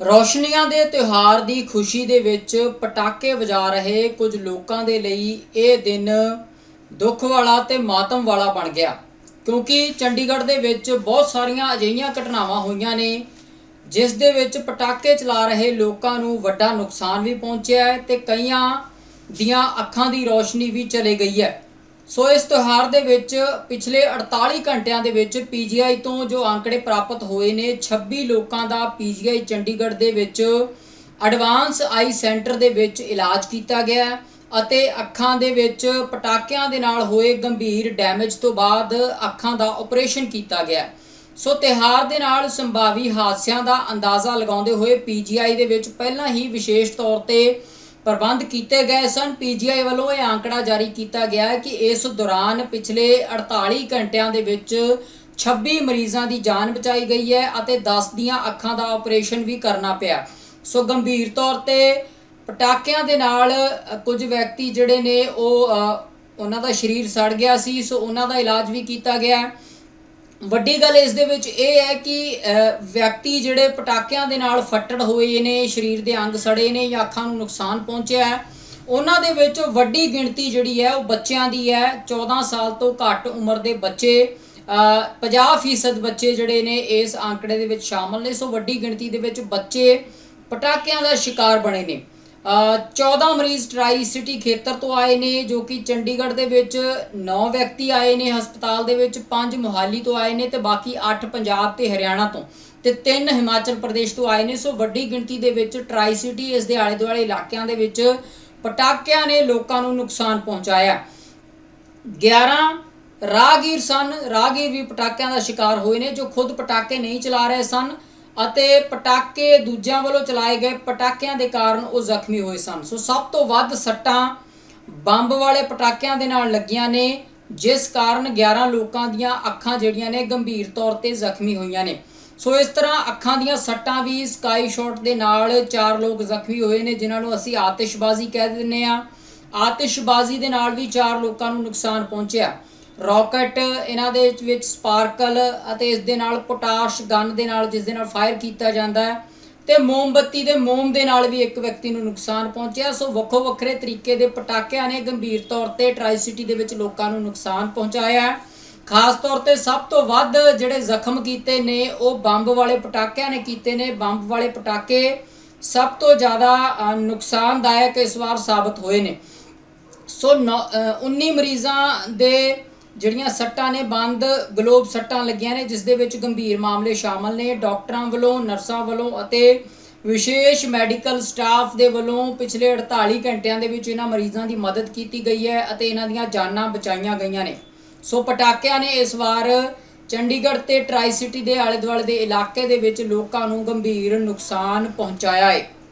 ਰੌਸ਼ਨੀਆਂ ਦੇ ਤਿਉਹਾਰ ਦੀ ਖੁਸ਼ੀ ਦੇ ਵਿੱਚ ਪਟਾਕੇ ਵਜਾ ਰਹੇ ਕੁਝ ਲੋਕਾਂ ਦੇ ਲਈ ਇਹ ਦਿਨ ਦੁੱਖ ਵਾਲਾ ਤੇ ਮਾਤਮ ਵਾਲਾ ਬਣ ਗਿਆ। ਕਿਉਂਕਿ ਚੰਡੀਗੜ੍ਹ ਦੇ ਵਿੱਚ ਬਹੁਤ ਸਾਰੀਆਂ ਅਜਿਹੀਆਂ ਘਟਨਾਵਾਂ ਹੋਈਆਂ ਨੇ, ਜਿਸ ਦੇ ਵਿੱਚ ਪਟਾਕੇ ਚਲਾ ਰਹੇ ਲੋਕਾਂ ਨੂੰ ਵੱਡਾ ਨੁਕਸਾਨ ਵੀ ਪਹੁੰਚਿਆ ਹੈ ਤੇ ਕਈਆਂ ਦੀਆਂ ਅੱਖਾਂ ਦੀ ਰੌਸ਼ਨੀ ਵੀ ਚਲੇ ਗਈ ਹੈ। ਸੋ ਇਸ ਤਿਉਹਾਰ ਦੇ ਵਿੱਚ ਪਿਛਲੇ 48 ਘੰਟਿਆਂ ਦੇ ਵਿੱਚ ਪੀਜੀਆਈ ਤੋਂ ਜੋ ਅੰਕੜੇ ਪ੍ਰਾਪਤ ਹੋਏ ਨੇ 26 ਲੋਕਾਂ ਦਾ ਪੀਜੀਆਈ ਚੰਡੀਗੜ੍ਹ ਦੇ ਵਿੱਚ ਐਡਵਾਂਸ ਆਈ ਸੈਂਟਰ ਦੇ ਵਿੱਚ ਇਲਾਜ ਕੀਤਾ ਗਿਆ ਅਤੇ ਅੱਖਾਂ ਦੇ ਵਿੱਚ ਪਟਾਕਿਆਂ ਦੇ ਨਾਲ ਹੋਏ ਗੰਭੀਰ ਡੈਮੇਜ ਤੋਂ ਬਾਅਦ ਅੱਖਾਂ ਦਾ ਆਪਰੇਸ਼ਨ ਕੀਤਾ ਗਿਆ। ਸੋ ਤਿਹਾਰ ਦੇ ਨਾਲ ਸੰਭਾਵੀ ਹਾਦਸਿਆਂ ਦਾ ਅੰਦਾਜ਼ਾ ਲਗਾਉਂਦੇ ਹੋਏ ਪੀਜੀਆਈ ਦੇ ਵਿੱਚ ਪਹਿਲਾਂ ਹੀ ਵਿਸ਼ੇਸ਼ ਤੌਰ ਤੇ ਪ੍ਰਬੰਧ ਕੀਤੇ ਗਏ ਸਨ। ਪੀਜੀਆਈ ਵੱਲੋਂ ਇਹ ਆંકੜਾ ਜਾਰੀ ਕੀਤਾ ਗਿਆ ਹੈ ਕਿ ਇਸ ਦੌਰਾਨ ਪਿਛਲੇ 48 ਘੰਟਿਆਂ ਦੇ ਵਿੱਚ 26 ਮਰੀਜ਼ਾਂ ਦੀ ਜਾਨ ਬਚਾਈ ਗਈ ਹੈ ਅਤੇ 10 ਦੀਆਂ ਅੱਖਾਂ ਦਾ ਆਪਰੇਸ਼ਨ ਵੀ ਕਰਨਾ ਪਿਆ। ਸੋ ਗੰਭੀਰ ਤੌਰ ਤੇ ਪਟਾਕਿਆਂ ਦੇ ਨਾਲ ਕੁਝ ਵਿਅਕਤੀ ਜਿਹੜੇ ਨੇ ਉਹ ਉਹਨਾਂ ਦਾ ਸਰੀਰ ਸੜ ਗਿਆ ਸੀ। ਸੋ ਉਹਨਾਂ ਦਾ ਇਲਾਜ ਵੀ ਕੀਤਾ ਗਿਆ ਵੱਡੀ ਗੱਲ ਇਸ ਦੇ ਵਿੱਚ ਇਹ ਹੈ ਕਿ ਵਿਅਕਤੀ ਜਿਹੜੇ ਪਟਾਕਿਆਂ ਦੇ ਨਾਲ ਫੱਟੜ ਹੋਏ ਨੇ ਸਰੀਰ ਦੇ ਅੰਗ ਸੜੇ ਨੇ ਜਾਂ ਅੱਖਾਂ ਨੂੰ ਨੁਕਸਾਨ ਪਹੁੰਚਿਆ ਹੈ ਉਹਨਾਂ ਦੇ ਵਿੱਚ ਵੱਡੀ ਗਿਣਤੀ ਜਿਹੜੀ ਹੈ ਉਹ ਬੱਚਿਆਂ ਦੀ ਹੈ। 14 ਸਾਲ ਤੋਂ ਘੱਟ ਉਮਰ ਦੇ ਬੱਚੇ ਅ, 50% ਬੱਚੇ ਜਿਹੜੇ ਨੇ ਇਸ ਆંકੜੇ ਦੇ ਵਿੱਚ ਸ਼ਾਮਲ ਨੇ। ਸੋ ਵੱਡੀ ਗਿਣਤੀ ਦੇ ਵਿੱਚ ਬੱਚੇ ਪਟਾਕਿਆਂ ਦਾ ਸ਼ਿਕਾਰ ਬਣੇ ਨੇ। 14 ਮਰੀਜ਼ ਟਰਾਈ ਸਿਟੀ ਖੇਤਰ ਤੋਂ ਆਏ ਨੇ, ਜੋ ਕਿ ਚੰਡੀਗੜ੍ਹ ਦੇ ਵਿੱਚ 9 ਵਿਅਕਤੀ ਆਏ ਨੇ, ਹਸਪਤਾਲ ਦੇ ਵਿੱਚ 5 ਮੁਹਾਲੀ ਤੋਂ ਆਏ ਨੇ ਤੇ ਬਾਕੀ 8 ਪੰਜਾਬ ਤੇ ਹਰਿਆਣਾ ਤੋਂ ਤੇ 3 ਹਿਮਾਚਲ ਪ੍ਰਦੇਸ਼ ਤੋਂ ਆਏ ਨੇ। ਸੋ ਵੱਡੀ ਗਿਣਤੀ ਦੇ ਵਿੱਚ ਟਰਾਈ ਸਿਟੀ ਇਸ ਦੇ ਆਲੇ ਦੁਆਲੇ ਇਲਾਕਿਆਂ ਦੇ ਵਿੱਚ ਪਟਾਕਿਆਂ ਨੇ ਲੋਕਾਂ ਨੂੰ ਨੁਕਸਾਨ ਪਹੁੰਚਾਇਆ। 11 ਰਾਹਗੀਰ ਸਨ। ਰਾਹਗੀਰ ਵੀ ਪਟਾਕਿਆਂ ਦਾ ਸ਼ਿਕਾਰ ਹੋਏ ਨੇ, ਜੋ ਖੁਦ ਪਟਾਕੇ ਨਹੀਂ ਚਲਾ ਰਹੇ ਸਨ। ਅਤੇ ਪਟਾਕੇ ਦੂਜਿਆਂ ਵੱਲੋਂ ਚਲਾਏ ਗਏ ਪਟਾਕਿਆਂ ਦੇ ਕਾਰਨ ਉਹ ਜ਼ਖਮੀ ਹੋਏ ਸਨ। ਸੋ ਸਭ ਤੋਂ ਵੱਧ ਸੱਟਾਂ ਬੰਬ ਵਾਲੇ ਪਟਾਕਿਆਂ ਦੇ ਨਾਲ ਲੱਗੀਆਂ ਨੇ, ਜਿਸ ਕਾਰਨ 11 ਲੋਕਾਂ ਦੀਆਂ ਅੱਖਾਂ ਜਿਹੜੀਆਂ ਨੇ ਗੰਭੀਰ ਤੌਰ ਤੇ ਜ਼ਖਮੀ ਹੋਈਆਂ ਨੇ। ਸੋ ਇਸ ਤਰ੍ਹਾਂ ਅੱਖਾਂ ਦੀਆਂ ਸੱਟਾਂ ਵੀ ਸਕਾਈ ਸ਼ਾਟ ਦੇ ਨਾਲ ਚਾਰ ਲੋਕ ਜ਼ਖਮੀ ਹੋਏ ਨੇ, ਜਿਨ੍ਹਾਂ ਨੂੰ ਅਸੀਂ ਆਤਿਸ਼ਬਾਜ਼ੀ ਕਹਿ ਦਿੰਦੇ ਆ ਆਤਿਸ਼ਬਾਜ਼ੀ ਦੇ ਨਾਲ ਵੀ ਚਾਰ ਲੋਕਾਂ ਨੂੰ ਨੁਕਸਾਨ ਪਹੁੰਚਿਆ। ਰਾਕਟ ਇਹਨਾਂ ਦੇ ਵਿੱਚ ਸਪਾਰਕਲ ਅਤੇ ਇਸ ਦੇ ਨਾਲ ਪੋਟਾਸ਼ ਗਨ ਦੇ ਨਾਲ ਜਿਸ ਦੇ ਨਾਲ ਫਾਇਰ ਕੀਤਾ ਜਾਂਦਾ ਹੈ। ਤੇ ਮੋਮਬੱਤੀ ਦੇ ਮੋਮ ਦੇ ਨਾਲ ਵੀ ਇੱਕ ਵਿਅਕਤੀ ਨੂੰ ਨੁਕਸਾਨ ਪਹੁੰਚਿਆ। ਸੋ ਵੱਖੋ ਵੱਖਰੇ ਤਰੀਕੇ ਦੇ ਪਟਾਕਿਆਂ ਨੇ ਗੰਭੀਰ ਤੌਰ ਤੇ ਟਰਾਈ ਸਿਟੀ ਦੇ ਵਿੱਚ ਲੋਕਾਂ ਨੂੰ ਨੁਕਸਾਨ ਪਹੁੰਚਾਇਆ ਖਾਸ ਤੌਰ ਤੇ ਸਭ ਤੋਂ ਵੱਧ ਜਿਹੜੇ ਜ਼ਖਮ ਕੀਤੇ ਨੇ ਉਹ ਬੰਬ ਵਾਲੇ ਪਟਾਕਿਆਂ ਨੇ ਕੀਤੇ ਨੇ। ਬੰਬ ਵਾਲੇ ਪਟਾਕੇ ਸਭ ਤੋਂ ਜ਼ਿਆਦਾ ਨੁਕਸਾਨਦਾਇਕ ਇਸ ਵਾਰ ਸਾਬਤ ਹੋਏ ਨੇ। ਸੋ ਨੌ- ਅ, 19 ਮਰੀਜ਼ਾਂ ਦੇ ਜਿਹੜੀਆਂ ਸੱਟਾਂ ਨੇ, ਬੰਦ ਗਲੋਬ ਸੱਟਾਂ ਲੱਗੀਆਂ ਨੇ, ਜਿਸ ਦੇ ਵਿੱਚ ਗੰਭੀਰ ਮਾਮਲੇ ਸ਼ਾਮਲ ਨੇ। ਡਾਕਟਰਾਂ ਵੱਲੋਂ, ਨਰਸਾਂ ਵੱਲੋਂ ਅਤੇ ਵਿਸ਼ੇਸ਼ ਮੈਡੀਕਲ ਸਟਾਫ ਦੇ ਵੱਲੋਂ ਪਿਛਲੇ 48 ਘੰਟਿਆਂ ਦੇ ਵਿੱਚ ਇਹਨਾਂ ਮਰੀਜ਼ਾਂ ਦੀ ਮਦਦ ਕੀਤੀ ਗਈ ਹੈ ਅਤੇ ਇਹਨਾਂ ਦੀਆਂ ਜਾਨਾਂ ਬਚਾਈਆਂ ਗਈਆਂ ਨੇ। ਸੋ ਪਟਾਕਿਆਂ ਨੇ ਇਸ ਵਾਰ ਚੰਡੀਗੜ੍ਹ ਤੇ ਟਰਾਈ ਸਿਟੀ ਦੇ ਆਲੇ ਦੁਆਲੇ ਦੇ ਇਲਾਕੇ ਦੇ ਵਿੱਚ ਲੋਕਾਂ ਨੂੰ ਗੰਭੀਰ ਨੁਕਸਾਨ ਪਹੁੰਚਾਇਆ ਹੈ।